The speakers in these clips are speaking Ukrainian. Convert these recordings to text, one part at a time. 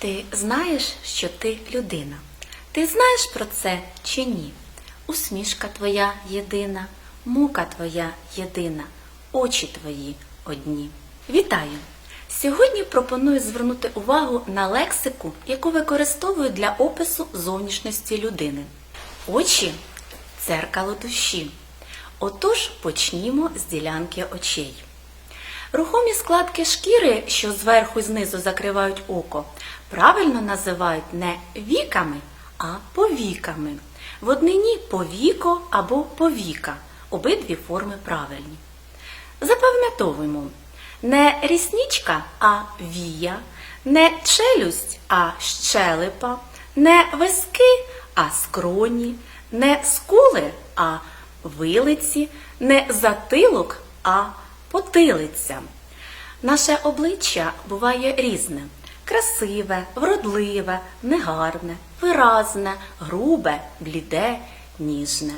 Ти знаєш, що ти людина? Ти знаєш про це чи ні? Усмішка твоя єдина, мука твоя єдина, очі твої одні. Вітаю! Сьогодні пропоную звернути увагу на лексику, яку використовую для опису зовнішності людини. Очі дзеркало душі. Отож почнімо з ділянки очей. Рухомі складки шкіри, що зверху і знизу закривають око, правильно називають не віками, а повіками. В однині повіко або повіка. Обидві форми правильні. Запам'ятовуємо не рісничка, а вія, не челюсть, а щелепа, не виски, а скроні, не скули, а вилиці, не затилок, а потилиця. Наше обличчя буває різне: красиве, вродливе, негарне, виразне, грубе, бліде, ніжне.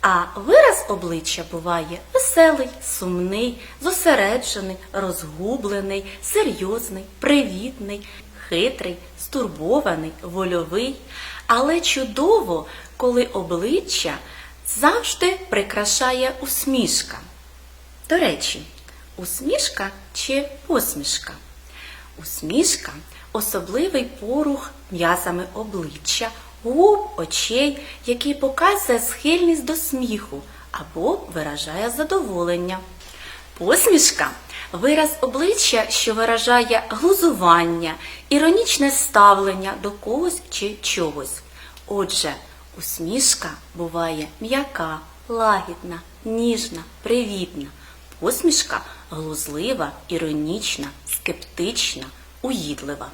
А вираз обличчя буває веселий, сумний, зосереджений, розгублений, серйозний, привітний, хитрий, стурбований, вольовий. Але чудово, коли обличчя завжди прикрашає усмішка. До речі, усмішка чи посмішка? Усмішка особливий порух м'язами обличчя, губ, очей, який показує схильність до сміху або виражає задоволення. Посмішка вираз обличчя, що виражає глузування, іронічне ставлення до когось чи чогось. Отже, усмішка буває м'яка, лагідна, ніжна, привітна. Посмішка глузлива, іронічна, скептична, уїдлива.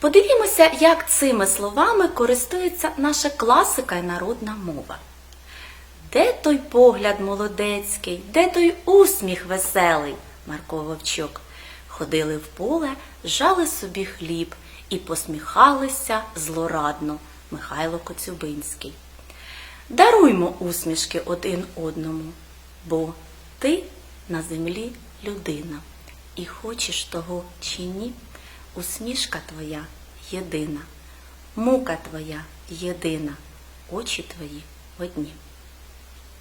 Подивімося, як цими словами користується наша класика і народна мова. Де той погляд молодецький, де той усміх веселий, Марко Вовчок. Ходили в поле, жали собі хліб і посміхалися злорадно, Михайло Коцюбинський. Даруймо усмішки один одному, бо ти на землі людина, і хочеш того чи ні, усмішка твоя єдина, мука твоя єдина, очі твої одні.